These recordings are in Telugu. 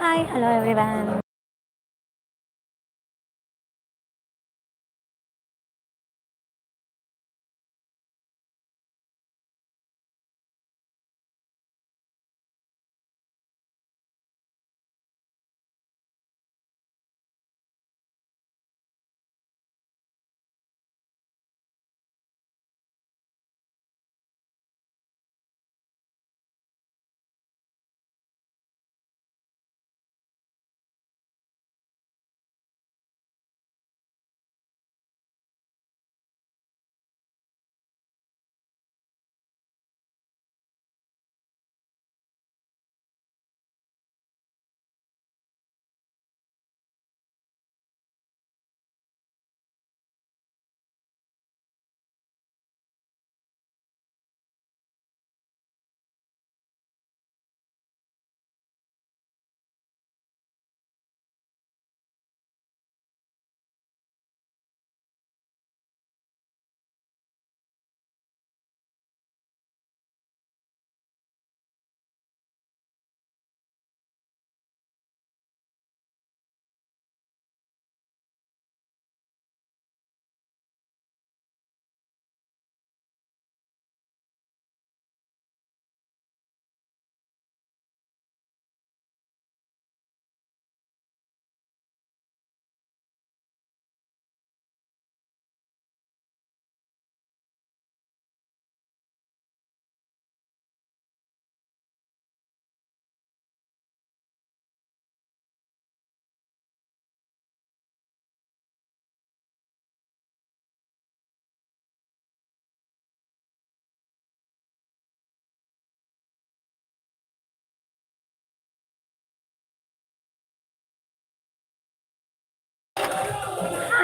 Hi hello everyone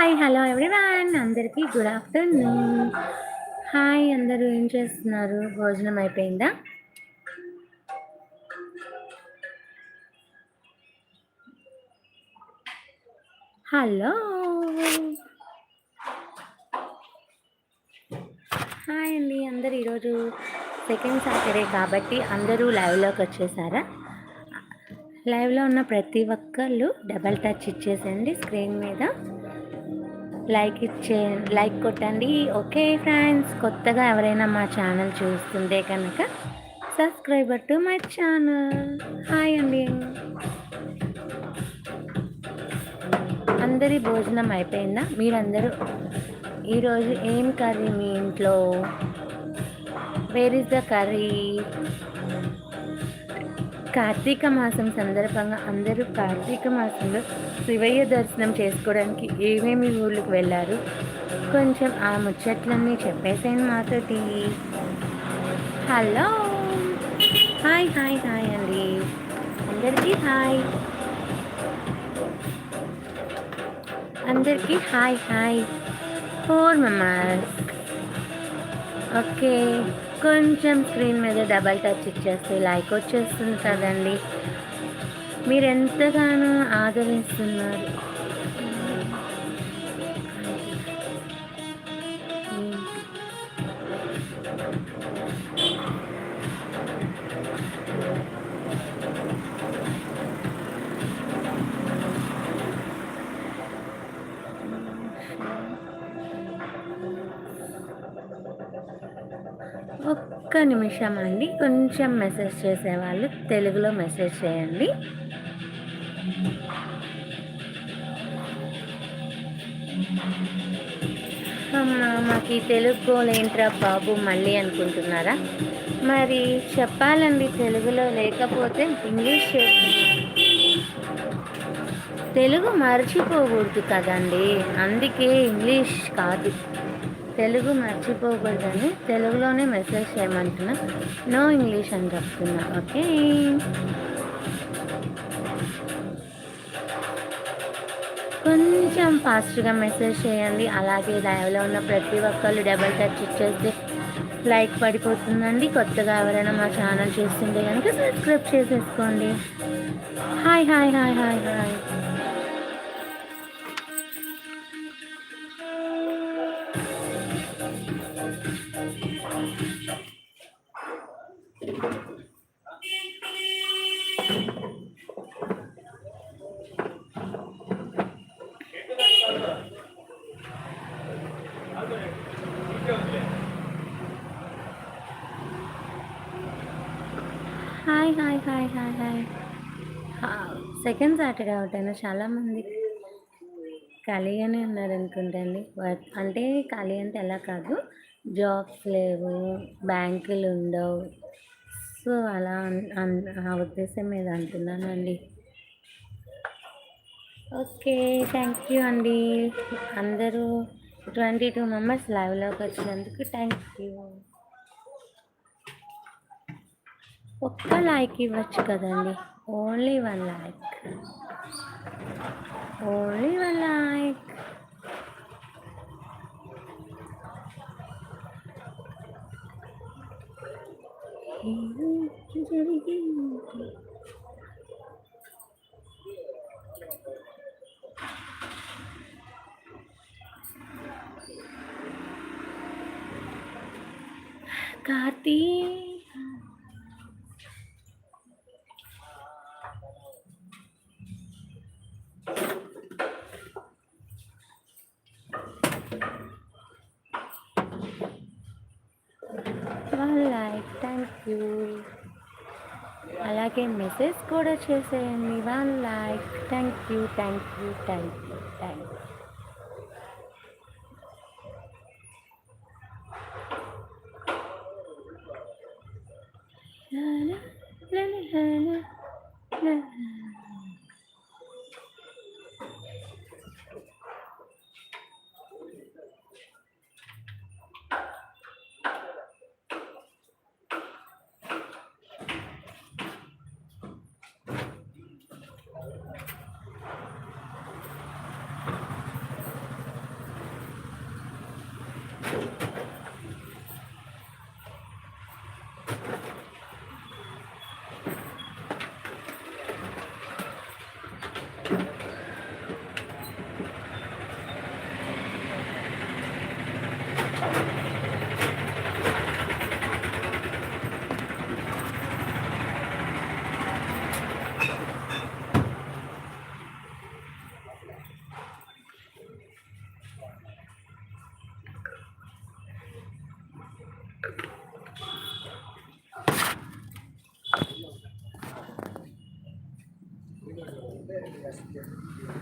hi hello everyone అందరికీ గుడ్ ఆఫ్టర్నూన్ హాయ్ అందరూ ఏం చేస్తున్నారు? భోజనం అయిపోయిందా? హలో హాయ్ అండి అందరు ఈరోజు సెకండ్ సాటర్డే కాబట్టి అందరూ లైవ్లోకి వచ్చేసారా? లైవ్లో ఉన్న ప్రతి ఒక్కళ్ళు డబల్ టచ్ ఇచ్చేసండి స్క్రీన్ మీద. లైక్ ఇచ్చే లైక్ కొట్టండి. ఓకే ఫ్రెండ్స్ కొత్తగా ఎవరైనా మా ఛానల్ చూస్తుంటే కనుక subscriber to my channel. Hi అండి. అందరి భోజనం అయిపోయిందా? మీరందరూ ఈరోజు ఏం కర్రీ మీ ఇంట్లో? Where is the curry Karthika మాసం సందర్భంగా అందరూ కార్తీక మాసంలో శివయ్య దర్శనం చేసుకోవడానికి ఏమేమి ఊళ్ళకి వెళ్ళారు? కొంచెం ఆ ముచ్చట్లన్నీ చెప్పేసాను మాతోటి. హలో. హాయ్ హాయ్ హాయ్ అండి. అందరికీ హాయ్. అందరికీ hi hi. Four members okay. కొంచెం స్క్రీన్ మీద డబల్ టచ్ ఇచ్చేస్తే లైక్ వచ్చేస్తుంది కదండి. మీరు ఎంతగానో ఆదరిస్తున్నారు. ఒక్క నిమిషం అండి. కొంచెం మెసేజ్ చేసేవాళ్ళు తెలుగులో మెసేజ్ చేయండి. మాకు తెలుగు ఏంట్రా బాబు మళ్ళీ అనుకుంటున్నారా? మరి చెప్పాలండి తెలుగులో లేకపోతే ఇంగ్లీష్ తెలుగు మర్చిపోకూడదు కదండి. అందుకే ఇంగ్లీష్ కాదు. తెలుగు మర్చిపోకూడదని తెలుగులోనే మెసేజ్ చేయమంటున్నా. నో ఇంగ్లీష్ అని చెప్తున్నా ఓకే? కొంచెం ఫాస్ట్గా మెసేజ్ చేయండి. అలాగే లైవ్లో ఉన్న ప్రతి ఒక్కళ్ళు డబల్ టచ్ ఇచ్చేస్తే లైక్ పడిపోతుందండి. కొత్తగా ఎవరైనా మా ఛానల్ చూస్తుంటే కనుక సబ్స్క్రైబ్ చేసేసుకోండి. Hi hi hi hi hi. Hi hi hi hi hi. Second Saturday out అయినా చాలామంది ఖాళీగానే ఉన్నారు అనుకుంటండి వర్క్ అంటే ఖాళీ అంటే ఎలా కాదు. జాబ్స్ లేవు బ్యాంకులు ఉండవు. సో అలా ఆ ఉద్దేశం మీద అంటున్నానండి ఓకే థ్యాంక్ యూ అండి. అందరూ ట్వంటీ టూ మెంబర్స్ లైవ్లోకి వచ్చినందుకు థ్యాంక్ యూ ఒక్క లైక్ ఇవ్వచ్చు కదండి. Only one like only one like జరిగింది Karthi one like thank you అలాగే మెసేజ్ కూడా చేసేయండి. One like thank you thank you thank you thank you 嗯。here.